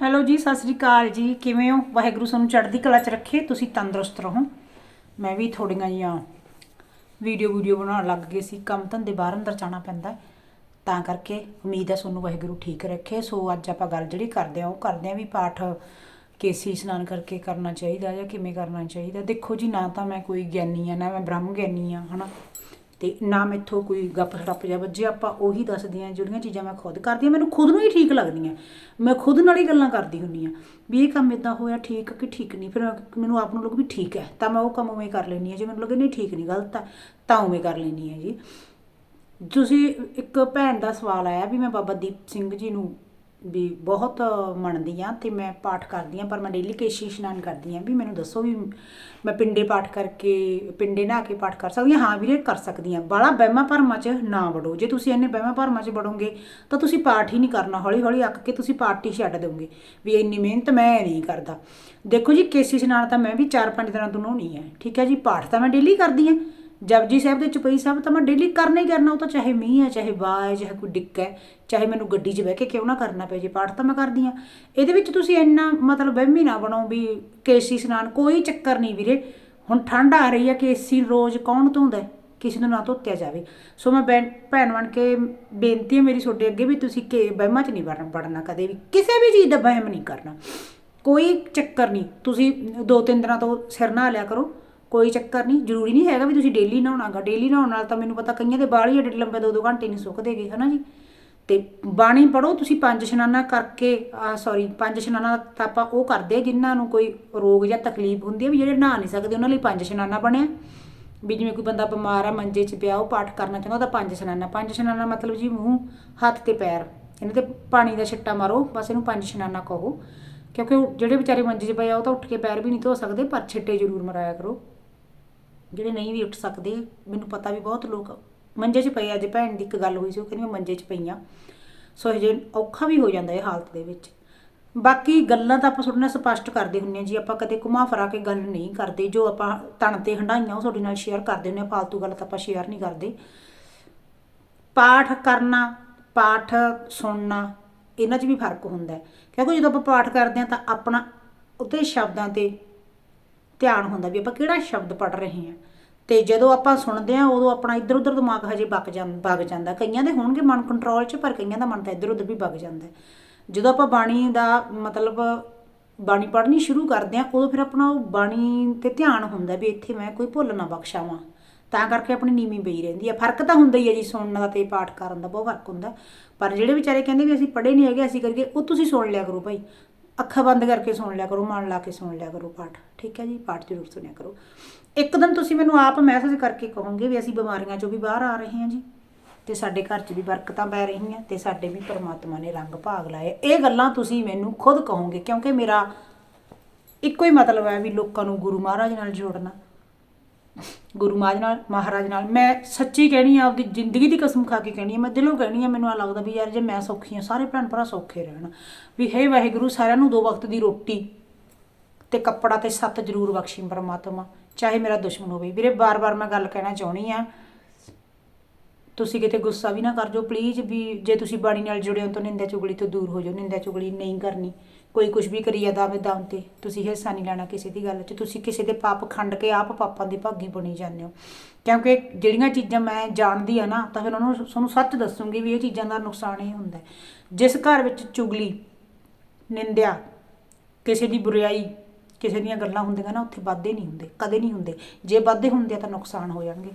Hello ਜੀ, ਸਤਿ ਸ੍ਰੀ ਅਕਾਲ ਜੀ। ਕਿਵੇਂ ਹੋ? ਵਾਹਿਗੁਰੂ ਸਾਨੂੰ ਚੜ੍ਹਦੀ ਕਲਾ 'ਚ ਰੱਖੇ। ਤੁਸੀਂ ਤੰਦਰੁਸਤ ਰਹੋ। ਮੈਂ ਵੀ ਥੋੜੀਆਂ ਜੀਆਂ ਵੀਡੀਓ ਵੀਡੀਓ ਬਣਾਉਣ ਲੱਗ ਗਈ ਸੀ। ਕੰਮ ਧੰਦੇ ਬਾਹਰ ਅੰਦਰ ਜਾਣਾ ਪੈਂਦਾ ਤਾਂ ਕਰਕੇ ਉਮੀਦ ਹੈ ਤੁਹਾਨੂੰ ਵਾਹਿਗੁਰੂ ਠੀਕ ਰੱਖੇ। ਸੋ ਅੱਜ ਆਪਾਂ ਗੱਲ ਜਿਹੜੀ ਕਰਦੇ ਆ ਉਹ ਕਰਦੇ ਆ ਵੀ ਪਾਠ ਕੇਸੀ ਇਸ਼ਨਾਨ ਕਰਕੇ ਕਰਨਾ ਚਾਹੀਦਾ ਜਾਂ ਕਿਵੇਂ ਕਰਨਾ ਚਾਹੀਦਾ। ਦੇਖੋ ਜੀ, ਨਾ ਤਾਂ ਮੈਂ ਕੋਈ ਗਿਆਨੀ ਆ ਨਾ ਮੈਂ ਬ੍ਰਹਮ ਗਿਆਨੀ ਆ ਹਨਾ? ਤੇ ਨਾ ਮੈਥੋਂ ਕੋਈ ਗੱਪ ਸੜੱਪ ਜਾਂ ਵੱਜੇ, ਆਪਾਂ ਉਹੀ ਦੱਸਦੀ ਆ ਜਿਹੜੀਆਂ ਚੀਜ਼ਾਂ ਮੈਂ ਖੁਦ ਕਰਦੀ ਆ ਮੈਨੂੰ ਖੁਦ ਨੂੰ ਹੀ ਠੀਕ ਲੱਗਦੀਆਂ। ਮੈਂ ਖੁਦ ਨਾਲ ਹੀ ਗੱਲਾਂ ਕਰਦੀ ਹੁੰਨੀ ਆ ਵੀ ਇਹ ਕੰਮ ਇਦਾਂ ਹੋਇਆ ਠੀਕ ਕਿ ਠੀਕ ਨਹੀਂ, ਫਿਰ ਮੈਨੂੰ ਆਪ ਨੂੰ ਲੱਗ ਵੀ ਠੀਕ ਹੈ, ਤਾਂ ਮੈਂ ਉਹ ਕੰਮ ਉਵੇਂ ਕਰ ਲੈਣੀ ਆ ਜੇ ਮੈਨੂੰ ਲੱਗੇ ਨਹੀਂ, ਠੀਕ ਨਹੀਂ, ਗਲਤ ਹੈ, ਤਾਂ ਉਵੇਂ ਕਰ ਲੈਣੀ ਆ ਜੀ। ਤੁਸੀਂ ਇੱਕ ਭੈਣ ਦਾ ਸਵਾਲ ਆਇਆ ਵੀ ਮੈਂ ਬਾਬਾ ਦੀਪ ਸਿੰਘ ਜੀ ਨੂੰ ਵੀ ਬਹੁਤ ਮੰਨਦੀ ਆ ਤੇ ਮੈਂ ਪਾਠ ਕਰਦੀ ਆ ਪਰ ਮੈਂ ਡੇਲੀ ਕੇਸ਼ੀ ਇਸ਼ਨਾਨ ਕਰਦੀ ਆ ਵੀ ਮੈਨੂੰ ਦੱਸੋ ਵੀ ਮੈਂ ਪਿੰਡੇ ਪਾਠ ਕਰਕੇ, ਪਿੰਡੇ ਨਹਾ ਕੇ ਪਾਠ ਕਰ ਸਕਦੀ ਹਾਂ? ਹਾਂ ਵੀਰੇ, ਕਰ ਸਕਦੀ ਆ ਬਾਲਾ ਬਹਿਮਾ ਭਰਮਾਂ 'ਚ ਨਾ ਵੜੋ। ਜੇ ਤੁਸੀਂ ਇੰਨੇ ਬਹਿਮਾ ਭਰਮਾਂ 'ਚ ਵੜੋਗੇ, ਤਾਂ ਤੁਸੀਂ ਪਾਠ ਹੀ ਨਹੀਂ ਕਰਨਾ। ਹੌਲੀ ਹੌਲੀ ਅੱਕ ਕੇ ਤੁਸੀਂ ਪਾਠ ਹੀ ਛੱਡ ਦਿਓਗੇ ਵੀ ਇੰਨੀ ਮਿਹਨਤ ਮੈਂ ਨਹੀਂ ਕਰਦਾ। ਦੇਖੋ ਜੀ, ਕੇਸ਼ੀ ਇਸ਼ਨਾਨ ਤਾਂ ਮੈਂ ਵੀ 4-5 ਦਿਨਾਂ ਤੋਂ ਨਹਾਉਣੀ ਹੈ। ਠੀਕ ਹੈ ਜੀ, ਪਾਠ ਤਾਂ ਮੈਂ ਡੇਲੀ ਕਰਦੀ ਆ ਜਪਜੀ ਸਾਹਿਬ ਦੇ ਚੁਪਈ ਸਾਹਿਬ ਤਾਂ ਮੈਂ ਡੇਲੀ ਕਰਨਾ ਹੀ ਕਰਨਾ, ਉਹ ਤਾਂ ਚਾਹੇ ਮੀਂਹ ਹੈ, ਚਾਹੇ ਵਾਹ ਹੈ, ਚਾਹੇ ਕੋਈ ਡਿੱਕ ਹੈ, ਚਾਹੇ ਮੈਨੂੰ ਗੱਡੀ 'ਚ ਬਹਿ ਕੇ ਕਿਉਂ ਨਾ ਕਰਨਾ ਪਏ ਜੇ, ਪਾਠ ਤਾਂ ਮੈਂ ਕਰਦੀ ਆ ਇਹਦੇ ਵਿੱਚ ਤੁਸੀਂ ਇੰਨਾ ਮਤਲਬ ਵਹਿਮੀ ਨਾ ਬਣੋ ਵੀ ਕੇਸੀ ਇਸ਼ਨਾਨ, ਕੋਈ ਚੱਕਰ ਨਹੀਂ ਵੀਰੇ। ਹੁਣ ਠੰਡ ਆ ਰਹੀ ਹੈ ਕੇਸੀ ਰੋਜ਼ ਕੌਣ ਧੋਂਦਾ ਕਿਸੇ ਨੂੰ ਨਾ ਧੋਤਿਆ ਜਾਵੇ। ਸੋ ਮੈਂ ਭੈਣ ਭੈਣ ਬਣ ਕੇ ਬੇਨਤੀ ਹੈ ਮੇਰੀ ਤੁਹਾਡੇ ਅੱਗੇ ਵੀ ਤੁਸੀਂ ਕੇ ਵਹਿਮਾਂ 'ਚ ਨਹੀਂ ਵੜਨਾ ਵੜਨਾ ਕਦੇ ਵੀ। ਕਿਸੇ ਵੀ ਚੀਜ਼ ਦਾ ਵਹਿਮ ਨਹੀਂ ਕਰਨਾ। ਕੋਈ ਚੱਕਰ ਨਹੀਂ। ਤੁਸੀਂ ਦੋ ਤਿੰਨ ਦਿਨਾਂ ਤੋਂ ਸਿਰ ਨਾ ਲਿਆ ਕਰੋ। ਕੋਈ ਚੱਕਰ ਨਹੀਂ, ਜ਼ਰੂਰੀ ਨਹੀਂ ਹੈਗਾ ਵੀ ਤੁਸੀਂ ਡੇਲੀ ਨਹਾਉਣਾਗਾ। ਡੇਲੀ ਨਹਾਉਣ ਨਾਲ ਤਾਂ ਮੈਨੂੰ ਪਤਾ ਕਈਆਂ ਦੇ ਵਾਲ ਹੀ ਏਡੇ ਲੰਬੇ ਦੋ ਦੋ ਘੰਟੇ ਨਹੀਂ ਸੁੱਕਦੇਗੇ ਹਨਾ ਜੀ? ਤੇ ਬਾਣੀ ਪੜੋ ਤੁਸੀਂ ਪੰਜ ਇਸ਼ਨਾਨਾ ਕਰਕੇ, ਆ ਸੌਰੀ ਪੰਜ ਇਸ਼ਨਾਨਾ ਤਾਂ ਆਪਾਂ ਉਹ ਕਰਦੇ ਆ ਜਿਨ੍ਹਾਂ ਨੂੰ ਕੋਈ ਰੋਗ ਜਾਂ ਤਕਲੀਫ ਹੁੰਦੀ ਹੈ ਵੀ ਜਿਹੜੇ ਨਹਾ ਨਹੀਂ ਸਕਦੇ, ਉਹਨਾਂ ਲਈ ਪੰਜ ਇਸ਼ਨਾਨਾ ਬਣਿਆ। ਵੀ ਜਿਵੇਂ ਕੋਈ ਬੰਦਾ ਬਿਮਾਰ ਆ, ਮੰਜੇ 'ਚ ਪਿਆ, ਉਹ ਪਾਠ ਕਰਨਾ ਚਾਹੁੰਦਾ ਤਾਂ ਪੰਜ ਇਸ਼ਨਾਨਾ। ਪੰਜ ਇਸ਼ਨਾਨਾ ਮਤਲਬ ਜੀ ਮੂੰਹ, ਹੱਥ ਤੇ ਪੈਰ। ਇਹਨਾਂ ਤੇ ਪਾਣੀ ਦਾ ਛਿੱਟਾ ਮਾਰੋ, ਬਸ ਇਹਨੂੰ ਪੰਜ ਇਸ਼ਨਾਨਾ ਕਹੋ। ਕਿਉਂਕਿ ਉਹ ਜਿਹੜੇ ਵਿਚਾਰੇ ਮੰਜੇ 'ਚ ਪਏ ਆ, ਉਹ ਤਾਂ ਉੱਠ ਕੇ ਪੈਰ ਵੀ ਨਹੀਂ ਧੋ ਸਕਦੇ, ਪਰ ਛਿੱਟੇ ਜ਼ਰੂਰ ਮਰਾਇਆ ਕਰੋ। ਜਿਹੜੇ ਨਹੀਂ ਵੀ ਉੱਠ ਸਕਦੇ, ਮੈਨੂੰ ਪਤਾ ਵੀ ਬਹੁਤ ਲੋਕ ਮੰਜੇ 'ਚ ਪਏ ਅੱਜ ਭੈਣ ਦੀ ਇੱਕ ਗੱਲ ਹੋਈ ਸੀ, ਉਹ ਕਹਿੰਦੀ ਮੈਂ ਮੰਜੇ 'ਚ ਪਈਆਂ ਸੋ ਇਹ ਜੇ ਔਖਾ ਵੀ ਹੋ ਜਾਂਦਾ ਇਹ ਹਾਲਤ ਦੇ ਵਿੱਚ। ਬਾਕੀ ਗੱਲਾਂ ਤਾਂ ਆਪਾਂ ਤੁਹਾਡੇ ਨਾਲ ਸਪਸ਼ਟ ਕਰਦੇ ਹੁੰਨੇ ਆ ਜੀ, ਆਪਾਂ ਕਦੇ ਘੁਮਾ ਫਰਾ ਕੇ ਗੱਲ ਨਹੀਂ ਕਰਦੇ, ਜੋ ਆਪਾਂ ਤਣ ਤੇ ਹੰਡਾਈਆਂ ਉਹ ਤੁਹਾਡੇ ਨਾਲ ਸ਼ੇਅਰ ਕਰਦੇ ਹੁੰਨੇ ਆ ਫालतू ਗੱਲ ਤਾਂ ਆਪਾਂ ਸ਼ੇਅਰ ਨਹੀਂ ਕਰਦੇ। ਪਾਠ ਕਰਨਾ, ਪਾਠ ਸੁਣਨਾ, ਇਹਨਾਂ 'ਚ ਵੀ ਫ਼ਰਕ ਹੁੰਦਾ ਹੈ। ਕਿਉਂਕਿ ਜਦੋਂ ਆਪਾਂ ਪਾਠ ਕਰਦੇ ਹਾਂ ਤਾਂ ਆਪਣਾ ਉਹਦੇ ਸ਼ਬਦਾਂ ਤੇ ਧਿਆਨ ਹੁੰਦਾ ਵੀ ਆਪਾਂ ਕਿਹੜਾ ਸ਼ਬਦ ਪੜ ਰਹੇ ਹਾਂ। ਤੇ ਜਦੋਂ ਆਪਾਂ ਸੁਣਦੇ ਹਾਂ, ਉਦੋਂ ਆਪਣਾ ਇੱਧਰ ਉੱਧਰ ਦਿਮਾਗ ਹਜੇ ਵਗ ਜਾਂਦਾ ਵਗ ਜਾਂਦਾ। ਕਈਆਂ ਦੇ ਹੋਣਗੇ ਮਨ ਕੰਟਰੋਲ 'ਚ, ਪਰ ਕਈਆਂ ਦਾ ਮਨ ਤਾਂ ਇੱਧਰ ਉੱਧਰ ਵੀ ਵਗ ਜਾਂਦਾ। ਜਦੋਂ ਆਪਾਂ ਬਾਣੀ ਦਾ ਮਤਲਬ ਬਾਣੀ ਪੜ੍ਹਨੀ ਸ਼ੁਰੂ ਕਰਦੇ ਹਾਂ, ਉਦੋਂ ਫਿਰ ਆਪਣਾ ਉਹ ਬਾਣੀ ਤੇ ਧਿਆਨ ਹੁੰਦਾ ਵੀ ਇੱਥੇ ਮੈਂ ਕੋਈ ਭੁੱਲ ਨਾ ਬਖਸ਼ਾਵਾਂ। ਤਾਂ ਕਰਕੇ ਆਪਣੀ ਨੀਵੀਂ ਪਈ ਰਹਿੰਦੀ ਹੈ ਫ਼ਰਕ ਤਾਂ ਹੁੰਦਾ ਹੀ ਹੈ ਜੀ ਸੁਣਨ ਦਾ ਤੇ ਪਾਠ ਕਰਨ ਦਾ, ਬਹੁਤ ਫ਼ਰਕ ਹੁੰਦਾ। ਪਰ ਜਿਹੜੇ ਵਿਚਾਰੇ ਕਹਿੰਦੇ ਵੀ ਅਸੀਂ ਪੜ੍ਹੇ ਨਹੀਂ ਹੈਗੇ, ਅਸੀਂ ਕਰਕੇ ਉਹ ਤੁਸੀਂ ਸੁਣ ਲਿਆ ਕਰੋ ਭਾਈ। ਅੱਖਾਂ ਬੰਦ ਕਰਕੇ ਸੁਣ ਲਿਆ ਕਰੋ, ਮਨ ਲਾ ਕੇ ਸੁਣ ਲਿਆ ਕਰੋ ਪਾਠ। ਠੀਕ ਹੈ ਜੀ? ਪਾਠ ਜ਼ਰੂਰ ਸੁਣਿਆ ਕਰੋ। ਇੱਕ ਦਿਨ ਤੁਸੀਂ ਮੈਨੂੰ ਆਪ ਮੈਸੇਜ ਕਰਕੇ ਕਹੋਗੇ ਵੀ ਅਸੀਂ ਬਿਮਾਰੀਆਂ ਚੋਂ ਵੀ ਬਾਹਰ ਆ ਰਹੇ ਹਾਂ ਜੀ, ਤੇ ਸਾਡੇ ਘਰ 'ਚ ਵੀ ਬਰਕਤਾਂ ਪੈ ਰਹੀਆਂ, ਤੇ ਸਾਡੇ ਵੀ ਪਰਮਾਤਮਾ ਨੇ ਰੰਗ ਭਾਗ ਲਾਏ ਇਹ ਗੱਲਾਂ ਤੁਸੀਂ ਮੈਨੂੰ ਖੁਦ ਕਹੋਗੇ, ਕਿਉਂਕਿ ਮੇਰਾ ਇੱਕੋ ਹੀ ਮਤਲਬ ਹੈ ਵੀ ਲੋਕਾਂ ਨੂੰ ਗੁਰੂ ਮਹਾਰਾਜ ਨਾਲ ਜੋੜਨਾ। ਗੁਰੂ ਮਹਾਰਾਜ ਨਾਲ ਮਹਾਰਾਜ ਨਾਲ। ਮੈਂ ਸੱਚੀ ਕਹਿਣੀ ਆ, ਆਪਦੀ ਜ਼ਿੰਦਗੀ ਦੀ ਕਸਮ ਖਾ ਕੇ ਕਹਿਣੀ ਆ, ਮੈਂ ਦਿਲੋਂ ਕਹਿਣੀ ਆ, ਮੈਨੂੰ ਆ ਲੱਗਦਾ ਵੀ ਯਾਰ ਜੇ ਮੈਂ ਸੌਖੀ ਆ, ਸਾਰੇ ਭੈਣ ਭਰਾ ਸੌਖੇ ਰਹਿਣ। ਵੀ ਹੈ ਵਾਹਿਗੁਰੂ, ਸਾਰਿਆਂ ਨੂੰ ਦੋ ਵਕਤ ਦੀ ਰੋਟੀ ਤੇ ਕੱਪੜਾ ਤੇ ਸੱਤ ਜ਼ਰੂਰ ਬਖਸ਼ੀ ਪਰਮਾਤਮਾ, ਚਾਹੇ ਮੇਰਾ ਦੁਸ਼ਮਣ ਹੋਵੇ। ਵੀਰੇ ਬਾਰ-ਬਾਰ ਮੈਂ ਗੱਲ ਕਹਿਣਾ ਚਾਹੁੰਦੀ ਆ, ਤੁਸੀਂ ਕਿਤੇ ਗੁੱਸਾ ਵੀ ਨਾ ਕਰ ਜਾਓ ਪਲੀਜ਼ ਵੀ ਜੇ ਤੁਸੀਂ ਬਾਣੀ ਨਾਲ ਜੁੜੇ ਹੋ ਤਾਂ ਨਿੰਦਿਆ ਚੁਗਲੀ ਤੋਂ ਦੂਰ ਹੋ ਜਾਓ, ਨਿੰਦਿਆ ਚੁਗਲੀ ਨਹੀਂ ਕਰਨੀ। ਕੋਈ ਕੁਝ ਵੀ ਕਰੀ ਜਾਂਦਾ ਵੇ ਦਮ ਤੇ, ਤੁਸੀਂ ਹਿੱਸਾ ਨਹੀਂ ਲੈਣਾ ਕਿਸੇ ਦੀ ਗੱਲ 'ਚ, ਤੁਸੀਂ ਕਿਸੇ ਦੇ ਪਾਪ ਖੰਡ ਕੇ ਆਪ ਪਾਪਾਂ ਦੇ ਭਾਗੀ ਬਣੀ ਜਾਂਦੇ ਹੋ। ਕਿਉਂਕਿ ਜਿਹੜੀਆਂ ਚੀਜ਼ਾਂ ਮੈਂ ਜਾਣਦੀ ਆ ਨਾ, ਤਾਂ ਫਿਰ ਉਹਨਾਂ ਨੂੰ ਤੁਹਾਨੂੰ ਸੱਚ ਦੱਸੂਗੀ ਵੀ ਇਹ ਚੀਜ਼ਾਂ ਦਾ ਨੁਕਸਾਨ ਇਹ ਹੁੰਦਾ ਜਿਸ ਘਰ ਵਿੱਚ ਚੁਗਲੀ, ਨਿੰਦਿਆ, ਕਿਸੇ ਦੀ ਬੁਰਾਈ, ਕਿਸੇ ਦੀਆਂ ਗੱਲਾਂ ਹੁੰਦੀਆਂ ਨਾ, ਉੱਥੇ ਵਾਧੇ ਨਹੀਂ ਹੁੰਦੇ, ਕਦੇ ਨਹੀਂ ਹੁੰਦੇ। ਜੇ ਵਾਧੇ ਹੁੰਦੇ ਆ ਤਾਂ ਨੁਕਸਾਨ ਹੋ ਜਾਣਗੇ।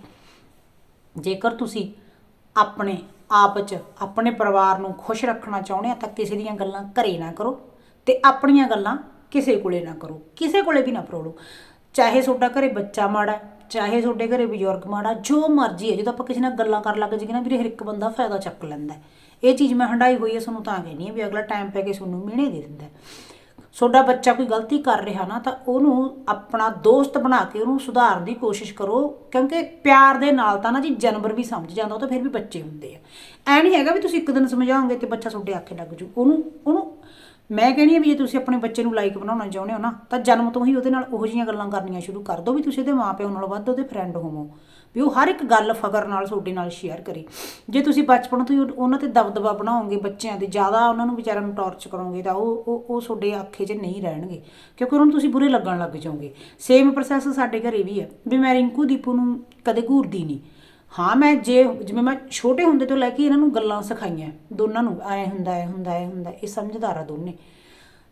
ਜੇਕਰ ਤੁਸੀਂ ਆਪਣੇ ਆਪ 'ਚ, ਆਪਣੇ ਪਰਿਵਾਰ ਨੂੰ ਖੁਸ਼ ਰੱਖਣਾ ਚਾਹੁੰਦੇ ਆ, ਤਾਂ ਕਿਸੇ ਦੀਆਂ ਗੱਲਾਂ ਘਰੇ ਨਾ ਕਰੋ। ਤੇ ਆਪਣੀਆਂ ਗੱਲਾਂ ਕਿਸੇ ਕੋਲੇ ਨਾ ਕਰੋ, ਕਿਸੇ ਕੋਲੇ ਵੀ ਨਾ ਫਰੋੜੋ ਚਾਹੇ ਤੁਹਾਡਾ ਘਰੇ ਬੱਚਾ ਮਾੜਾ ਚਾਹੇ ਤੁਹਾਡੇ ਘਰੇ ਬਜ਼ੁਰਗ ਮਾੜਾ ਜੋ ਮਰਜ਼ੀ ਹੈ, ਜਦੋਂ ਆਪਾਂ ਕਿਸੇ ਨਾਲ ਗੱਲਾਂ ਕਰਨ ਲੱਗ ਜਾਈਏ ਨਾ ਵੀਰੇ, ਹਰ ਇੱਕ ਬੰਦਾ ਫਾਇਦਾ ਚੱਕ ਲੈਂਦਾ ਇਹ ਚੀਜ਼ ਮੈਂ ਹੰਡਾਈ ਹੋਈ ਹੈ, ਤੁਹਾਨੂੰ ਤਾਂ ਕਹਿੰਦੀ ਹਾਂ ਵੀ ਅਗਲਾ ਟਾਈਮ ਪੈ ਕੇ ਸਾਨੂੰ ਮਿਹਣੇ ਦੇ ਦਿੰਦਾ ਤੁਹਾਡਾ ਬੱਚਾ ਕੋਈ ਗਲਤੀ ਕਰ ਰਿਹਾ ਨਾ, ਤਾਂ ਉਹਨੂੰ ਆਪਣਾ ਦੋਸਤ ਬਣਾ ਕੇ ਉਹਨੂੰ ਸੁਧਾਰਨ ਦੀ ਕੋਸ਼ਿਸ਼ ਕਰੋ, ਕਿਉਂਕਿ ਪਿਆਰ ਦੇ ਨਾਲ ਤਾਂ ਨਾ ਜੀ ਜਾਨਵਰ ਵੀ ਸਮਝ ਜਾਂਦਾ, ਉਹ ਤਾਂ ਫਿਰ ਵੀ ਬੱਚੇ ਹੁੰਦੇ ਆ। ਐ ਨਹੀਂ ਹੈਗਾ ਵੀ ਤੁਸੀਂ ਇੱਕ ਦਿਨ ਸਮਝਾਓਗੇ ਤੇ ਬੱਚਾ ਤੁਹਾਡੇ ਆਖੇ ਲੱਗ ਜੂ। ਉਹਨੂੰ ਉਹਨੂੰ ਮੈਂ ਕਹਿੰਦੀ ਆ ਵੀ ਜੇ ਤੁਸੀਂ ਆਪਣੇ ਬੱਚੇ ਨੂੰ ਲਾਈਕ ਬਣਾਉਣਾ ਚਾਹੁੰਦੇ ਹੋ ਨਾ, ਤਾਂ ਜਨਮ ਤੋਂ ਹੀ ਉਹਦੇ ਨਾਲ ਉਹੋ ਜਿਹੀਆਂ ਗੱਲਾਂ ਕਰਨੀਆਂ ਸ਼ੁਰੂ ਕਰ ਦਿਓ ਵੀ ਤੁਸੀਂ ਉਹਦੇ ਮਾਪਿਆਂ ਨਾਲੋਂ ਵੱਧ ਉਹਦੇ ਫਰੈਂਡ ਹੋਵੋ। ਵੀ ਉਹ ਹਰ ਇੱਕ ਗੱਲ ਫਕਰ ਨਾਲ, ਤੁਹਾਡੇ ਨਾਲ ਸ਼ੇਅਰ ਕਰੇ। ਜੇ ਤੁਸੀਂ ਬਚਪਨ ਤੋਂ ਹੀ ਉਹਨਾਂ ਤੇ ਦਬਦਬਾ ਬਣਾਓਗੇ ਬੱਚਿਆਂ ਤੇ, ਜ਼ਿਆਦਾ ਉਹਨਾਂ ਨੂੰ ਵਿਚਾਰਿਆਂ ਨੂੰ ਟੌਰਚ ਕਰੋਗੇ ਤਾਂ ਉਹ ਉਹ ਉਹ ਤੁਹਾਡੇ ਆਖੇ 'ਚ ਨਹੀਂ ਰਹਿਣਗੇ। ਕਿਉਂਕਿ ਉਹਨਾਂ ਨੂੰ ਤੁਸੀਂ ਬੁਰੇ ਲੱਗਣ ਲੱਗ ਜਾਓਗੇ। ਸੇਮ ਪ੍ਰੋਸੈਸ ਸਾਡੇ ਘਰੇ ਵੀ ਹੈ। ਵੀ ਮੈਂ ਰਿੰਕੂ, ਦੀਪੂ ਨੂੰ ਕਦੇ ਘੂਰਦੀ ਨਹੀਂ। ਹਾਂ, ਮੈਂ ਜੇ ਜਿਵੇਂ ਮੈਂ ਛੋਟੇ ਹੁੰਦੇ ਤੋਂ ਲੈ ਕੇ ਇਹਨਾਂ ਨੂੰ ਗੱਲਾਂ ਸਿਖਾਈਆਂ, ਦੋਨਾਂ ਨੂੰ, ਐ ਹੁੰਦਾ ਐ ਹੁੰਦਾ ਐ ਹੁੰਦਾ, ਇਹ ਸਮਝਦਾਰ ਆ ਦੋਨੇ।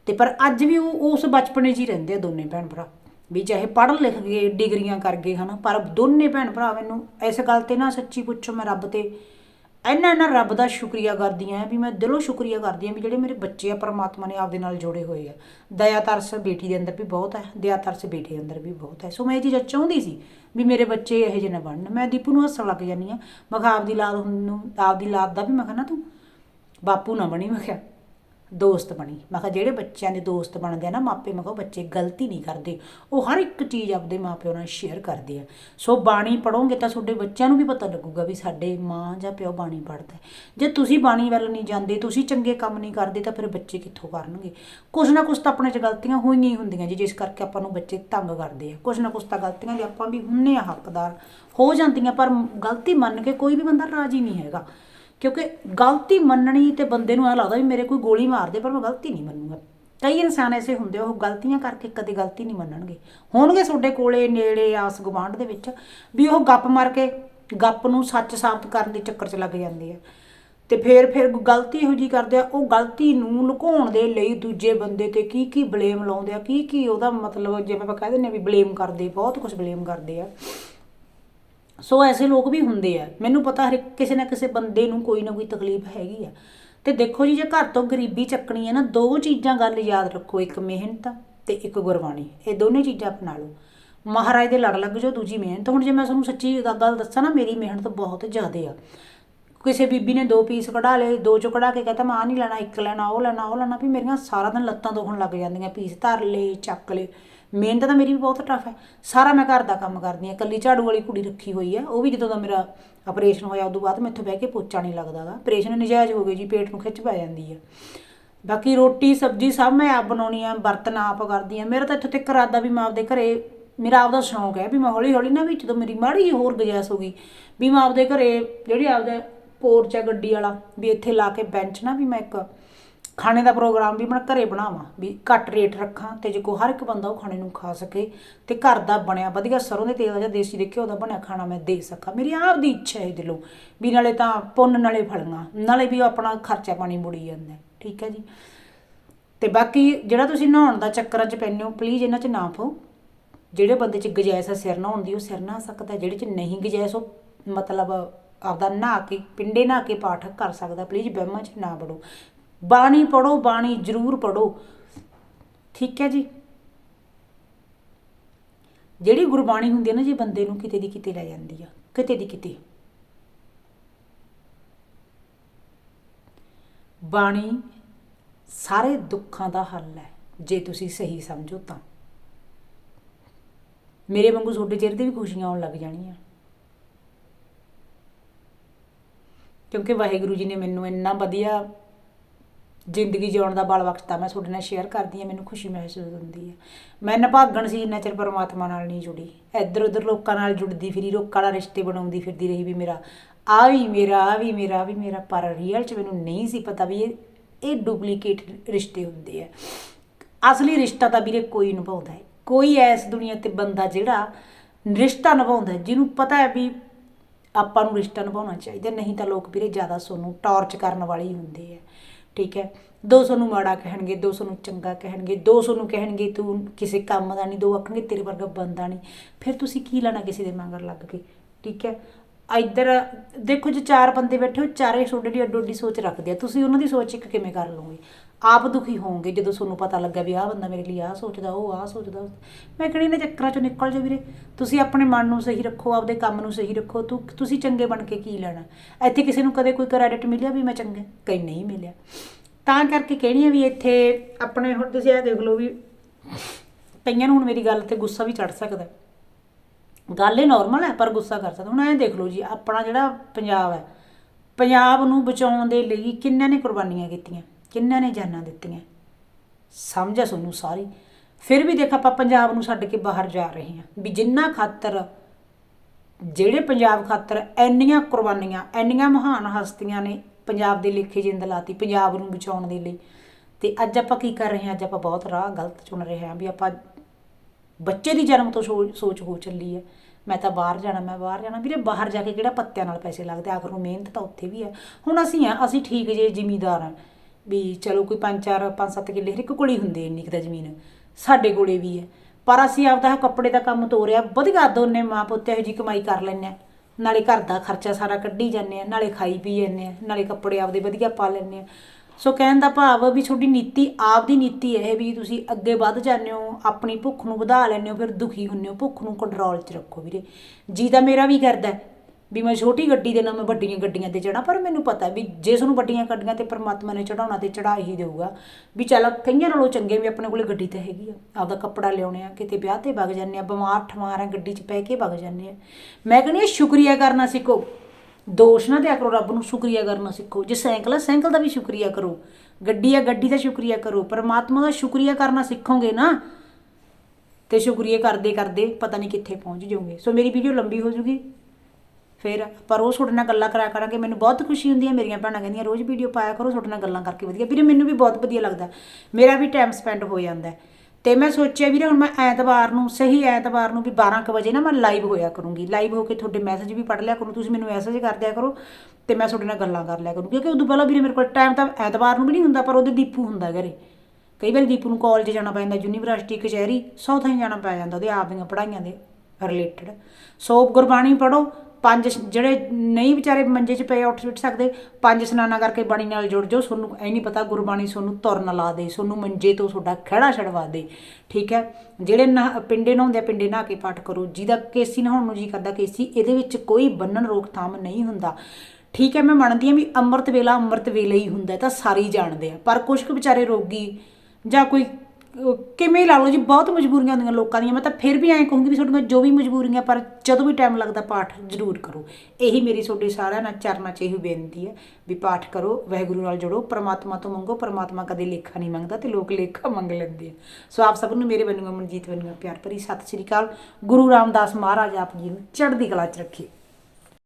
ਤੇ ਪਰ ਅੱਜ ਵੀ ਉਹ ਉਸ ਬਚਪਨੇ 'ਚ ਹੀ ਰਹਿੰਦੇ ਆ ਦੋਨੇ ਭੈਣ ਭਰਾ। ਵੀ ਚਾਹੇ ਪੜ੍ਹ ਲਿਖ ਗਏ ਡਿਗਰੀਆਂ ਕਰ ਗਏ, ਹਨਾ, ਪਰ ਦੋਨੇ ਭੈਣ ਭਰਾ ਮੈਨੂੰ ਇਸ ਗੱਲ ਤੇ ਨਾ ਸੱਚੀ ਪੁੱਛੋ, ਮੈਂ ਰੱਬ ਤੇ ਇੰਨਾ ਇੰਨਾ ਰੱਬ ਦਾ ਸ਼ੁਕਰੀਆ ਕਰਦੀ ਆ ਵੀ ਮੈਂ ਦਿਲੋਂ ਸ਼ੁਕਰੀਆ ਕਰਦੀ ਆ ਵੀ ਜਿਹੜੇ ਮੇਰੇ ਬੱਚੇ ਆ, ਪਰਮਾਤਮਾ ਨੇ ਆਪਦੇ ਨਾਲ ਜੋੜੇ ਹੋਏ ਆ। ਦਇਆ ਤਰਸ ਬੇਟੀ ਦੇ ਅੰਦਰ ਵੀ ਬਹੁਤ ਹੈ ਦਇਆ ਤਰਸ ਬੇਟੇ ਦੇ ਅੰਦਰ ਵੀ ਬਹੁਤ ਹੈ ਸੋ ਮੈਂ ਇਹ ਚੀਜ਼ ਚਾਹੁੰਦੀ ਸੀ ਵੀ ਮੇਰੇ ਬੱਚੇ ਇਹੋ ਜਿਹੇ ਨਾ ਬਣਨ। ਮੈਂ ਦੀਪੂ ਨੂੰ ਹੱਸਣ ਲੱਗ ਜਾਂਦੀ ਆ। ਮੈਂ ਕਿਹਾ, ਆਪਦੀ ਲਾਦ ਨੂੰ, ਆਪਦੀ ਲਾਦ ਦਾ ਵੀ ਮੈਂ ਕਿਹਾ, ਨਾ ਤੂੰ, ਬਾਪੂ ਨਾ ਬਣੀ, ਮੈਂ ਕਿਹਾ। ਦੋਸਤ ਬਣੀ। ਮੈਂ ਕਿਹਾ, ਜਿਹੜੇ ਬੱਚਿਆਂ ਦੇ ਦੋਸਤ ਬਣਦੇ ਆ ਨਾ ਮਾਪੇ, ਮੈਂ ਕਿਹਾ ਬੱਚੇ ਗਲਤੀ ਨਹੀਂ ਕਰਦੇ। ਉਹ ਹਰ ਇੱਕ ਚੀਜ਼ ਆਪਦੇ ਮਾਪਿਓ ਨਾਲ ਸ਼ੇਅਰ ਕਰਦੇ ਆ। ਸੋ ਬਾਣੀ ਪੜੋਗੇ ਤਾਂ ਤੁਹਾਡੇ ਬੱਚਿਆਂ ਨੂੰ ਵੀ ਪਤਾ ਲੱਗੂਗਾ ਵੀ ਸਾਡੇ ਮਾਂ ਜਾਂ ਪਿਓ ਬਾਣੀ ਪੜਦਾ ਜੇ ਤੁਸੀਂ ਬਾਣੀ ਵੱਲ ਨਹੀਂ ਜਾਂਦੇ, ਤੁਸੀਂ ਚੰਗੇ ਕੰਮ ਨਹੀਂ ਕਰਦੇ, ਤਾਂ ਫਿਰ ਬੱਚੇ ਕਿੱਥੋਂ ਕਰਨਗੇ? ਕੁਛ ਨਾ ਕੁਛ ਤਾਂ ਆਪਣੇ 'ਚ ਗਲਤੀਆਂ ਹੋਈਆਂ ਹੀ ਹੁੰਦੀਆਂ ਜੀ, ਜਿਸ ਕਰਕੇ ਆਪਾਂ ਨੂੰ ਬੱਚੇ ਤੰਗ ਕਰਦੇ ਆ। ਕੁਛ ਨਾ ਕੁਛ ਤਾਂ ਗਲਤੀਆਂ ਦੇ ਆਪਾਂ ਵੀ ਹੁੰਨੇ ਆ ਹੱਕਦਾਰ। ਹੋ ਜਾਂਦੀਆਂ, ਪਰ ਗਲਤੀ ਮੰਨ ਕੇ ਕੋਈ ਵੀ ਬੰਦਾ ਰਾਜੀ ਨਹੀਂ ਹੈਗਾ। ਕਿਉਂਕਿ ਗਲਤੀ ਮੰਨਣੀ ਤੇ ਬੰਦੇ ਨੂੰ ਐ ਲੱਗਦਾ ਵੀ ਮੇਰੇ ਕੋਈ ਗੋਲੀ ਮਾਰ ਦੇ ਪਰ ਮੈਂ ਗਲਤੀ ਨਹੀਂ ਮੰਨੂਗਾ। ਕਈ ਇਨਸਾਨ ਐਸੇ ਹੁੰਦੇ ਆ, ਉਹ ਗਲਤੀਆਂ ਕਰਕੇ ਕਦੇ ਗਲਤੀ ਨਹੀਂ ਮੰਨਣਗੇ। ਹੋਣਗੇ ਤੁਹਾਡੇ ਕੋਲੇ ਨੇੜੇ ਆਸ ਗੁਆਂਢ ਦੇ ਵਿੱਚ ਵੀ ਉਹ ਗੱਪ ਮਾਰ ਕੇ ਗੱਪ ਨੂੰ ਸੱਚ ਸਾਬਤ ਕਰਨ ਦੇ ਚੱਕਰ 'ਚ ਲੱਗ ਜਾਂਦੇ ਆ। ਤੇ ਫਿਰ ਫਿਰ ਗਲਤੀ ਇਹੋ ਜੀ ਕਰਦੇ ਆ ਉਹ ਗਲਤੀ ਨੂੰ ਲੁਕਾਉਣ ਦੇ ਲਈ ਦੂਜੇ ਬੰਦੇ ਤੇ ਕੀ ਕੀ ਬਲੇਮ ਲਾਉਂਦੇ ਆ ਕੀ ਕੀ ਉਹਦਾ ਮਤਲਬ ਜਿਵੇਂ ਆਪਾਂ ਕਹਿ ਦਿੰਦੇ ਆ ਵੀ ਬਲੇਮ ਕਰਦੇ ਬਹੁਤ ਕੁਝ ਬਲੇਮ ਕਰਦੇ ਆ। ਸੋ ਐਸੇ ਲੋਕ ਵੀ ਹੁੰਦੇ ਆ। ਮੈਨੂੰ ਪਤਾ ਹਰ ਕਿਸੇ ਨਾ ਕਿਸੇ ਬੰਦੇ ਨੂੰ ਕੋਈ ਨਾ ਕੋਈ ਤਕਲੀਫ ਹੈਗੀ ਆ। ਤੇ ਦੇਖੋ ਜੀ, ਜੇ ਘਰ ਤੋਂ ਗਰੀਬੀ ਚੱਕਣੀ ਹੈ ਨਾ, ਦੋ ਚੀਜ਼ਾਂ ਗੱਲ ਯਾਦ ਰੱਖੋ, ਇੱਕ ਮਿਹਨਤ ਤੇ ਇੱਕ ਗੁਰਬਾਣੀ। ਇਹ ਦੋਨੇ ਚੀਜ਼ਾਂ ਅਪਣਾ ਲਓ। ਮਹਾਰਾਜ ਦੇ ਲੜ ਲੱਗ ਜਾਓ ਦੂਜੀ ਮਿਹਨਤ। ਹੁਣ ਜੇ ਮੈਂ ਤੁਹਾਨੂੰ ਸੱਚੀ ਗੱਲ ਦੱਸਾਂ ਨਾ, ਮੇਰੀ ਮਿਹਨਤ ਬਹੁਤ ਜ਼ਿਆਦੇ ਆ। ਕਿਸੇ ਬੀਬੀ ਨੇ ਦੋ ਪੀਸ ਕਢਾ ਲਏ, ਦੋ ਚੋਂ ਕਢਾ ਕੇ ਕਹਤਾ, ਮੈਂ ਆਹ ਨਹੀਂ ਲੈਣਾ, ਇੱਕ ਲੈਣਾ, ਉਹ ਲੈਣਾ ਉਹ ਲੈਣਾ। ਵੀ ਮੇਰੀਆਂ ਸਾਰਾ ਦਿਨ ਲੱਤਾਂ ਦੁਖਣ ਲੱਗ ਜਾਂਦੀਆਂ। ਪੀਸ ਧਰ ਲਏ, ਚੱਕ ਲਏ। ਮਿਹਨਤ ਤਾਂ ਮੇਰੀ ਵੀ ਬਹੁਤ ਟਫ ਹੈ। ਸਾਰਾ ਮੈਂ ਘਰ ਦਾ ਕੰਮ ਕਰਦੀ ਹਾਂ। ਇਕੱਲੀ ਝਾੜੂ ਵਾਲੀ ਕੁੜੀ ਰੱਖੀ ਹੋਈ ਹੈ। ਉਹ ਵੀ ਜਦੋਂ ਦਾ ਮੇਰਾ ਆਪਰੇਸ਼ਨ ਹੋਇਆ, ਉਦੋਂ ਬਾਅਦ ਮੈਥੋਂ ਬਹਿ ਕੇ ਪੋਚਾ ਨਹੀਂ ਲੱਗਦਾਗਾ। ਆਪਰੇਸ਼ਨ ਨਜਾਇਜ਼ ਹੋ ਗਈ ਜੀ, ਪੇਟ ਨੂੰ ਖਿੱਚ ਪੈ ਜਾਂਦੀ ਹੈ। ਬਾਕੀ ਰੋਟੀ, ਸਬਜ਼ੀ ਸਭ ਮੈਂ ਆਪ ਬਣਾਉਣੀ ਆ, ਬਰਤਨ ਆਪ ਕਰਦੀ ਆ। ਮੇਰਾ ਤਾਂ ਇੱਥੋਂ ਤੱਕ ਇਰਾਦਾ ਵੀ ਮੈਂ ਆਪਦੇ ਘਰੇ, ਮੇਰਾ ਆਪਦਾ ਸ਼ੌਂਕ ਹੈ ਵੀ ਮੈਂ ਹੌਲੀ ਹੌਲੀ ਨਾ ਵੀ ਜਦੋਂ ਮੇਰੀ ਮਾੜੀ ਜਿਹੀ ਹੋਰ ਗੁੰਜਾਇਸ਼ ਹੋ ਗਈ, ਵੀ ਮੈਂ ਆਪਦੇ ਘਰੇ, ਜਿਹੜੀ ਆਪਦਾ ਪੋਰਚ ਹੈ, ਗੱਡੀ ਵਾਲਾ, ਵੀ ਇੱਥੇ ਲਾ ਕੇ ਬੈਂਚ ਨਾ ਵੀ ਮੈਂ ਇੱਕ ਖਾਣੇ ਦਾ ਪ੍ਰੋਗਰਾਮ ਵੀ ਮੈਂ ਘਰੇ ਬਣਾਵਾਂ, ਵੀ ਘੱਟ ਰੇਟ ਰੱਖਾਂ ਤੇ ਜੇ ਕੋ ਹਰ ਇੱਕ ਬੰਦਾ ਉਹ ਖਾਣੇ ਨੂੰ ਖਾ ਸਕੇ ਤੇ ਘਰ ਦਾ ਬਣਿਆ ਵਧੀਆ ਸਰੋਂ ਦੇ ਤੇਲ ਦਾ ਜਾਂ ਦੇਸੀ ਦੇ ਘਿਓ ਦਾ ਬਣਿਆ ਖਾਣਾ ਮੈਂ ਦੇ ਸਕਾਂ। ਮੇਰੀ ਆਪ ਦੀ ਇੱਛਾ ਹੈ ਦਿਲੋਂ ਵੀ ਨਾਲੇ ਤਾਂ ਪੁੰਨ ਨਾਲੇ ਫਲੀਆਂ, ਨਾਲੇ ਵੀ ਉਹ ਆਪਣਾ ਖਰਚਾ ਪਾਣੀ ਮੁੜੀ ਜਾਂਦਾ, ਠੀਕ ਹੈ ਜੀ? ਤੇ ਬਾਕੀ ਜਿਹੜਾ ਤੁਸੀਂ ਨਹਾਉਣ ਦਾ ਚੱਕਰਾਂ 'ਚ ਪੈਂਦੇ ਹੋ ਪਲੀਜ਼ ਇਹਨਾਂ 'ਚ ਨਾ ਪਾਓ। ਜਿਹੜੇ ਬੰਦੇ 'ਚ ਗਜੈਸ ਹੈ ਸਿਰ ਨਹਾਉਣ ਦੀ, ਉਹ ਸਿਰ ਨਹਾ ਸਕਦਾ, ਜਿਹੜੇ 'ਚ ਨਹੀਂ ਗਜੈਸ ਉਹ ਮਤਲਬ ਆਪਦਾ ਨਹਾ ਕੇ, ਪਿੰਡੇ ਨਹਾ ਕੇ ਪਾਠ ਕਰ ਸਕਦਾ ਪਲੀਜ਼ ਵਹਿਮਾਂ 'ਚ ਨਾ ਪੜੋ ਬਾਣੀ ਪੜੋ ਬਾਣੀ ਜ਼ਰੂਰ ਪੜੋ ਠੀਕ ਹੈ ਜੀ? ਜਿਹੜੀ ਗੁਰਬਾਣੀ ਹੁੰਦੀ ਹੈ ਨਾ, ਜੀ ਬੰਦੇ ਨੂੰ ਕਿਤੇ ਦੀ ਕਿਤੇ ਲੈ ਜਾਂਦੀ ਆ, ਕਿਤੇ ਦੀ ਕਿਤੇ। ਬਾਣੀ ਸਾਰੇ ਦੁੱਖਾਂ ਦਾ ਹੱਲ ਹੈ, ਜੇ ਤੁਸੀਂ ਸਹੀ ਸਮਝੋ ਤਾਂ। ਮੇਰੇ ਵਾਂਗੂ ਤੁਹਾਡੇ ਚਿਹਰੇ ਤੇ ਵੀ ਖੁਸ਼ੀਆਂ ਆਉਣ ਲੱਗ ਜਾਣੀਆਂ। ਕਿਉਂਕਿ ਵਾਹਿਗੁਰੂ ਜੀ ਨੇ ਮੈਨੂੰ ਇੰਨਾ ਵਧੀਆ ਜ਼ਿੰਦਗੀ ਜਿਉਣ ਦਾ ਬਲ ਬਖਸ਼ਤਾ ਮੈਂ ਤੁਹਾਡੇ ਨਾਲ ਸ਼ੇਅਰ ਕਰਦੀ ਹਾਂ, ਮੈਨੂੰ ਖੁਸ਼ੀ ਮਹਿਸੂਸ ਹੁੰਦੀ ਹੈ। ਮੈਂ ਨਭਾਗਣ ਸੀ, ਇੰਨਾ ਚਿਰ ਪਰਮਾਤਮਾ ਨਾਲ ਨਹੀਂ ਜੁੜੀ। ਇੱਧਰ ਉੱਧਰ ਲੋਕਾਂ ਨਾਲ ਜੁੜਦੀ ਫਿਰੀ, ਲੋਕਾਂ ਨਾਲ ਰਿਸ਼ਤੇ ਬਣਾਉਂਦੀ ਫਿਰਦੀ ਰਹੀ ਵੀ ਮੇਰਾ। ਆ ਵੀ ਮੇਰਾ, ਆ ਵੀ ਮੇਰਾ ਆਹ ਵੀ ਮੇਰਾ, ਪਰ ਰੀਅਲ 'ਚ ਮੈਨੂੰ ਨਹੀਂ ਸੀ ਪਤਾ ਵੀ ਇਹ ਇਹ ਡੁਪਲੀਕੇਟ ਰਿਸ਼ਤੇ ਹੁੰਦੇ ਆ। ਅਸਲੀ ਰਿਸ਼ਤਾ ਤਾਂ ਵੀਰੇ ਕੋਈ ਨਿਭਾਉਂਦਾ ਹੈ। ਕੋਈ ਐਸ ਦੁਨੀਆ ਤੇ ਬੰਦਾ ਜਿਹੜਾ ਰਿਸ਼ਤਾ ਨਿਭਾਉਂਦਾ ਜਿਹਨੂੰ ਪਤਾ ਹੈ ਵੀ ਆਪਾਂ ਨੂੰ ਰਿਸ਼ਤਾ ਨਿਭਾਉਣਾ ਚਾਹੀਦਾ, ਨਹੀਂ ਤਾਂ ਲੋਕ ਵੀਰੇ ਜ਼ਿਆਦਾ ਸੋਨੂੰ ਟਾਰਚ ਕਰਨ ਵਾਲੇ ਹੀ ਹੁੰਦੇ ਆ। ਠੀਕ ਹੈ। ਦੋ ਸੌ ਨੂੰ ਮਾੜਾ ਕਹਿਣਗੇ, ਦੋ ਸੌ ਨੂੰ ਚੰਗਾ ਕਹਿਣਗੇ, ਦੋ ਸੌ ਨੂੰ ਕਹਿਣਗੇ ਤੂੰ ਕਿਸੇ ਕੰਮ ਦਾ ਨਹੀਂ, ਦੋ ਆਖਣਗੇ ਤੇਰੇ ਵਰਗਾ ਬੰਦਾ ਨਹੀਂ। ਫਿਰ ਤੁਸੀਂ ਕੀ ਲੈਣਾ ਕਿਸੇ ਦੇ ਮਗਰ ਲੱਗ ਕੇ? ਠੀਕ ਹੈ। ਇੱਧਰ ਦੇਖੋ ਜੇ ਚਾਰ ਬੰਦੇ ਬੈਠੇ ਹੋ, ਚਾਰੇ ਤੁਹਾਡੇ ਦੀ ਅੱਡੋ ਅੱਡੀ ਸੋਚ ਰੱਖਦੇ ਆ। ਤੁਸੀਂ ਉਹਨਾਂ ਦੀ ਸੋਚ ਇੱਕ ਕਿਵੇਂ ਕਰ ਲਓਗੇ? ਆਪ ਦੁਖੀ ਹੋਵੋਗੇ ਜਦੋਂ ਤੁਹਾਨੂੰ ਪਤਾ ਲੱਗਾ ਵੀ ਆਹ ਬੰਦਾ ਮੇਰੇ ਲਈ ਆਹ ਸੋਚਦਾ, ਉਹ ਆਹ ਸੋਚਦਾ। ਮੈਂ ਕਿਹੜੀ ਨੇ ਚੱਕਰਾਂ ਚੋਂ ਨਿਕਲ ਜਾ ਵੀਰੇ? ਤੁਸੀਂ ਆਪਣੇ ਮਨ ਨੂੰ ਸਹੀ ਰੱਖੋ, ਆਪਦੇ ਕੰਮ ਨੂੰ ਸਹੀ ਰੱਖੋ। ਤੂੰ, ਤੁਸੀਂ ਚੰਗੇ ਬਣ ਕੇ ਕੀ ਲੈਣਾ? ਇੱਥੇ ਕਿਸੇ ਨੂੰ ਕਦੇ ਕੋਈ ਕ੍ਰੈਡਿਟ ਮਿਲਿਆ ਵੀ ਮੈਂ ਚੰਗਾ? ਕਈ ਨਹੀਂ ਮਿਲਿਆ। ਤਾਂ ਕਰਕੇ ਕਹਿਣੀ ਆ ਵੀ ਇੱਥੇ ਆਪਣੇ, ਹੁਣ ਤੁਸੀਂ ਇਹ ਦੇਖ ਲਓ ਵੀ ਕਈਆਂ ਨੂੰ ਹੁਣ ਮੇਰੀ ਗੱਲ ਤੇ ਗੁੱਸਾ ਵੀ ਚੜ ਸਕਦਾ। ਗੱਲ ਇਹ ਨਾਰਮਲ ਹੈ, ਪਰ ਗੁੱਸਾ ਕਰ ਸਕਦਾ। ਹੁਣ ਐਂ ਦੇਖ ਲਓ ਜੀ, ਆਪਣਾ ਜਿਹੜਾ ਪੰਜਾਬ ਹੈ, ਪੰਜਾਬ ਨੂੰ ਬਚਾਉਣ ਦੇ ਲਈ ਕਿੰਨਾਂ ਨੇ ਕੁਰਬਾਨੀਆਂ ਕੀਤੀਆਂ? ਕਿੰਨਾਂ ਨੇ ਜਾਨਾਂ ਦਿੱਤੀਆਂ? ਸਮਝ ਆ ਤੁਹਾਨੂੰ ਸਾਰੀ। ਫਿਰ ਵੀ ਦੇਖ ਆਪਾਂ ਪੰਜਾਬ ਨੂੰ ਛੱਡ ਕੇ ਬਾਹਰ ਜਾ ਰਹੇ ਹਾਂ। ਵੀ ਜਿੰਨਾ ਖਾਤਰ, ਜਿਹੜੇ ਪੰਜਾਬ ਖਾਤਰ ਐਨੀਆਂ ਕੁਰਬਾਨੀਆਂ, ਇੰਨੀਆਂ ਮਹਾਨ ਹਸਤੀਆਂ ਨੇ ਪੰਜਾਬ ਦੇ ਲੇਖੇ ਜਿੰਦ ਲਾਤੀ, ਪੰਜਾਬ ਨੂੰ ਬਚਾਉਣ ਦੇ ਲਈ। ਤੇ ਅੱਜ ਆਪਾਂ ਕੀ ਕਰ ਰਹੇ ਹਾਂ? ਅੱਜ ਆਪਾਂ ਬਹੁਤ ਰਾਹ ਗਲਤ ਚੁਣ ਰਹੇ ਹਾਂ ਵੀ ਆਪਾਂ ਬੱਚੇ ਦੀ ਜਨਮ ਤੋਂ ਸੋ- ਸੋਚ ਹੋ ਚੱਲੀ ਹੈ। ਮੈਂ ਤਾਂ ਬਾਹਰ ਜਾਣਾ, ਮੈਂ ਬਾਹਰ ਜਾਣਾ। ਵੀਰੇ ਬਾਹਰ ਜਾ ਕੇ ਕਿਹੜਾ ਪੱਤਿਆਂ ਨਾਲ ਪੈਸੇ ਲੱਗਦੇ? ਆਖਰ ਨੂੰ ਮਿਹਨਤ ਤਾਂ ਉੱਥੇ ਵੀ ਹੈ। ਹੁਣ ਅਸੀਂ ਆ ਅਸੀਂ ਠੀਕ ਜੇ ਜ਼ਿਮੀਦਾਰ ਆ ਵੀ ਚਲੋ ਕੋਈ 5 4 5 7 ਕਿੱਲੇ ਹਰ ਇੱਕ ਕੋਲ ਹੁੰਦੇ ਇੰਨੀ ਕੁ ਤਾਂ ਜ਼ਮੀਨ। ਸਾਡੇ ਕੋਲੇ ਵੀ ਹੈ। ਪਰ ਅਸੀਂ ਆਪਦਾ ਕੱਪੜੇ ਦਾ ਕੰਮ ਤੋਰਿਆ, ਵਧੀਆ ਦੋਨੇ ਮਾਂ ਪੁੱਤ ਇਹੋ ਜੀ ਕਮਾਈ ਕਰ ਲੈਂਦੇ ਆ। ਨਾਲੇ ਘਰ ਦਾ ਖਰਚਾ ਸਾਰਾ ਕੱਢੀ ਜਾਂਦੇ ਆ, ਨਾਲੇ ਖਾਈ ਪੀ ਜਾਂਦੇ ਆ, ਨਾਲੇ ਕੱਪੜੇ ਆਪਦੇ ਵਧੀਆ ਪਾ ਲੈਂਦੇ ਆ। ਸੋ ਕਹਿਣ ਦਾ ਭਾਵ ਵੀ ਤੁਹਾਡੀ ਨੀਤੀ ਆਪਦੀ ਨੀਤੀ ਇਹ ਵੀ ਤੁਸੀਂ ਅੱਗੇ ਵੱਧ ਜਾਂਦੇ ਹੋ, ਆਪਣੀ ਭੁੱਖ ਨੂੰ ਵਧਾ ਲੈਂਦੇ ਹੋ, ਫਿਰ ਦੁਖੀ ਹੁੰਦੇ ਹੋ, ਭੁੱਖ ਨੂੰ ਕੰਟਰੋਲ 'ਚ ਰੱਖੋ ਵੀਰੇ। ਜੀ ਤਾਂ ਮੇਰਾ ਵੀ ਕਰਦਾ ਵੀ ਮੈਂ ਛੋਟੀ ਗੱਡੀ ਦੇ ਨਾਲ ਮੈਂ ਵੱਡੀਆਂ ਗੱਡੀਆਂ ਤੇ ਚੜਾਂ ਪਰ ਮੈਨੂੰ ਪਤਾ ਵੀ ਜੇ ਤੁਹਾਨੂੰ ਵੱਡੀਆਂ ਗੱਡੀਆਂ ਤੇ ਪਰਮਾਤਮਾ ਨੇ ਚੜਾਉਣਾ ਤੇ ਚੜਾ ਹੀ ਦੇਊਗਾ। ਵੀ ਚੱਲ ਕਈਆਂ ਨਾਲੋਂ ਚੰਗੇ ਵੀ ਆਪਣੇ ਕੋਲੇ ਗੱਡੀ ਤਾਂ ਹੈਗੀ ਆ। ਆਪਦਾ ਕੱਪੜਾ ਲਿਆਉਣੇ ਆ, ਕਿਤੇ ਵਿਆਹ ਤੇ ਵਗ ਜਾਂਦੇ ਆ, ਬਿਮਾਰ ਠਮਾਰ ਆ, ਗੱਡੀ 'ਚ ਪੈ ਕੇ ਵਗ ਜਾਂਦੇ ਆ। ਮੈਂ ਕਹਿੰਦੀ ਹਾਂ ਸ਼ੁਕਰੀਆ ਕਰਨਾ ਸਿੱਖੋ। ਦੋਸ਼ ਨਾ ਦਿਆ ਕਰੋ ਰੱਬ ਨੂੰ, ਸ਼ੁਕਰੀਆ ਕਰਨਾ ਸਿੱਖੋ। ਜੇ ਸਾਈਕਲ ਆ, ਸਾਈਕਲ ਦਾ ਵੀ ਸ਼ੁਕਰੀਆ ਕਰੋ। ਗੱਡੀ ਆ, ਗੱਡੀ ਦਾ ਸ਼ੁਕਰੀਆ ਕਰੋ। ਪਰਮਾਤਮਾ ਦਾ ਸ਼ੁਕਰੀਆ ਕਰਨਾ ਸਿੱਖੋਗੇ ਨਾ, ਤੇ ਸ਼ੁਕਰੀਆ ਕਰਦੇ ਕਰਦੇ ਪਤਾ ਨਹੀਂ ਕਿੱਥੇ ਪਹੁੰਚ ਜਾਓਗੇ। ਸੋ ਮੇਰੀ ਵੀਡੀਓ ਲੰਬੀ ਹੋ ਜੂਗੀ। ਫਿਰ ਪਰ ਉਹ ਤੁਹਾਡੇ ਨਾਲ ਗੱਲਾਂ ਕਰਿਆ ਕਰਾਂਗੇ, ਮੈਨੂੰ ਬਹੁਤ ਖੁਸ਼ੀ ਹੁੰਦੀ ਹੈ, ਮੇਰੀਆਂ ਭੈਣਾਂ ਕਹਿੰਦੀਆਂ, ਰੋਜ਼ ਵੀਡੀਓ ਪਾਇਆ ਕਰੋ, ਤੁਹਾਡੇ ਨਾਲ ਗੱਲਾਂ ਕਰਕੇ ਵਧੀਆ। ਵੀਰੇ, ਮੈਨੂੰ ਵੀ ਬਹੁਤ ਵਧੀਆ ਲੱਗਦਾ। ਮੇਰਾ ਵੀ ਟਾਈਮ ਸਪੈਂਡ ਹੋ ਜਾਂਦਾ ਹੈ। ਤੇ ਮੈਂ ਸੋਚਿਆ, ਵੀਰੇ, ਹੁਣ ਮੈਂ ਐਤਵਾਰ ਨੂੰ, ਸਹੀ ਐਤਵਾਰ ਨੂੰ ਵੀ 12 ਕੁ ਵਜੇ ਨਾ ਮੈਂ ਲਾਈਵ ਹੋਇਆ ਕਰੂੰਗੀ। ਲਾਈਵ ਹੋ ਕੇ ਤੁਹਾਡੇ ਮੈਸੇਜ ਵੀ ਪੜ੍ਹ ਲਿਆ ਕਰੂੰ, ਤੁਸੀਂ ਮੈਨੂੰ ਮੈਸੇਜ ਕਰ ਦਿਆ ਕਰੋ ਤੇ ਮੈਂ ਤੁਹਾਡੇ ਨਾਲ ਗੱਲਾਂ ਕਰ ਲਿਆ ਕਰੂੰ। ਕਿਉਂਕਿ ਉਦੋਂ ਪਹਿਲਾਂ ਵੀਰੇ, ਮੇਰੇ ਕੋਲ ਟਾਈਮ ਤਾਂ ਐਤਵਾਰ ਨੂੰ ਵੀ ਨਹੀਂ ਹੁੰਦਾ, ਪਰ ਉਹਦੇ ਦੀਪੂ ਹੁੰਦਾ ਘਰੇ। ਕਈ ਵਾਰੀ ਦੀਪੂ ਨੂੰ ਕਾਲਜ ਜਾਣਾ ਪੈਂਦਾ ਯੂਨੀਵਰਸਿਟੀ, ਕਚਹਿਰੀ, ਸੌ ਥਾਈਂ ਜਾਣਾ ਪੈ ਜਾਂਦਾ ਉਹਦੇ, ਆਪ ਦੀਆਂ ਪੜ੍ਹਾਈਆਂ ਦੇ ਰਿਲੇਟਡ ਸੋ ਗੁਰਬਾਣੀ ਪੜੋ ਪੰਜ ਜਿਹੜੇ ਨਹੀਂ ਵਿਚਾਰੇ ਮੰਜੇ 'ਚ ਪਏ ਉੱਠ ਉੱਠ ਸਕਦੇ, ਪੰਜ ਸਨਾਨਾ ਕਰਕੇ ਬਾਣੀ ਨਾਲ ਜੁੜ ਜਾਓ ਤੁਹਾਨੂੰ ਐ ਨਹੀਂ ਪਤਾ ਗੁਰਬਾਣੀ ਤੁਹਾਨੂੰ ਤੁਰਨ ਲਾ ਦੇ ਤੁਹਾਨੂੰ ਮੰਜੇ ਤੋਂ ਤੁਹਾਡਾ ਖਹਿੜਾ ਛਡਵਾ ਦੇ, ਠੀਕ ਹੈ? ਜਿਹੜੇ ਨਾ ਪਿੰਡੇ ਨਹਾਉਂਦੇ ਆ, ਪਿੰਡੇ ਨਹਾ ਕੇ ਪਾਠ ਕਰੋ, ਜਿਹਦਾ ਕੇਸੀ ਨਹਾਉਣ ਨੂੰ ਜੀ ਕਰਦਾ ਕੇਸੀ, ਇਹਦੇ ਵਿੱਚ ਕੋਈ ਬੰਨਣ ਰੋਕਥਾਮ ਨਹੀਂ ਹੁੰਦਾ। ਠੀਕ ਹੈ, ਮੈਂ ਮੰਨਦੀ ਹਾਂ ਵੀ ਅੰਮ੍ਰਿਤ ਵੇਲਾ ਅੰਮ੍ਰਿਤ ਵੇਲੇ ਹੀ ਹੁੰਦਾ ਤਾਂ ਸਾਰੇ ਹੀ ਜਾਣਦੇ ਆ, ਪਰ ਕੁਝ ਕੁ ਵਿਚਾਰੇ ਰੋਗੀ ਜਾਂ ਕੋਈ ਅਹ, ਕਿਵੇਂ ਲਾ ਲਓ ਜੀ ਬਹੁਤ ਮਜਬੂਰੀਆਂ ਹੁੰਦੀਆਂ ਲੋਕਾਂ ਦੀਆਂ। ਮੈਂ ਤਾਂ ਫਿਰ ਵੀ ਐਂ ਕਹੂੰਗੀ ਵੀ ਤੁਹਾਡੀਆਂ ਜੋ ਵੀ ਮਜਬੂਰੀਆਂ ਪਰ ਜਦੋਂ ਵੀ ਟਾਈਮ ਲੱਗਦਾ ਪਾਠ ਜ਼ਰੂਰ ਕਰੋ। ਇਹੀ ਮੇਰੀ ਤੁਹਾਡੇ ਸਾਰਿਆਂ ਨਾਲ ਚਰਨਾਂ 'ਚ ਇਹੀ ਬੇਨਤੀ ਹੈ ਵੀ ਪਾਠ ਕਰੋ ਵਾਹਿਗੁਰੂ ਨਾਲ ਜੁੜੋ ਪ੍ਰਮਾਤਮਾ ਤੋਂ ਮੰਗੋ ਪ੍ਰਮਾਤਮਾ ਕਦੇ ਲੇਖਾ ਨਹੀਂ ਮੰਗਦਾ ਤੇ ਲੋਕ ਲੇਖਾ ਮੰਗ ਲੈਂਦੇ ਆ। ਸੋ ਆਪ ਸਭ ਨੂੰ ਮੇਰੇ ਵੱਲੋਂ ਮਨਜੀਤ ਵੱਲੋਂ ਪਿਆਰ ਭਰੀ ਸਤਿ ਸ੍ਰੀ ਅਕਾਲ। ਗੁਰੂ ਰਾਮਦਾਸ ਮਹਾਰਾਜ ਆਪ ਜੀ ਨੂੰ ਚੜ੍ਹਦੀ ਕਲਾ 'ਚ ਰੱਖੇ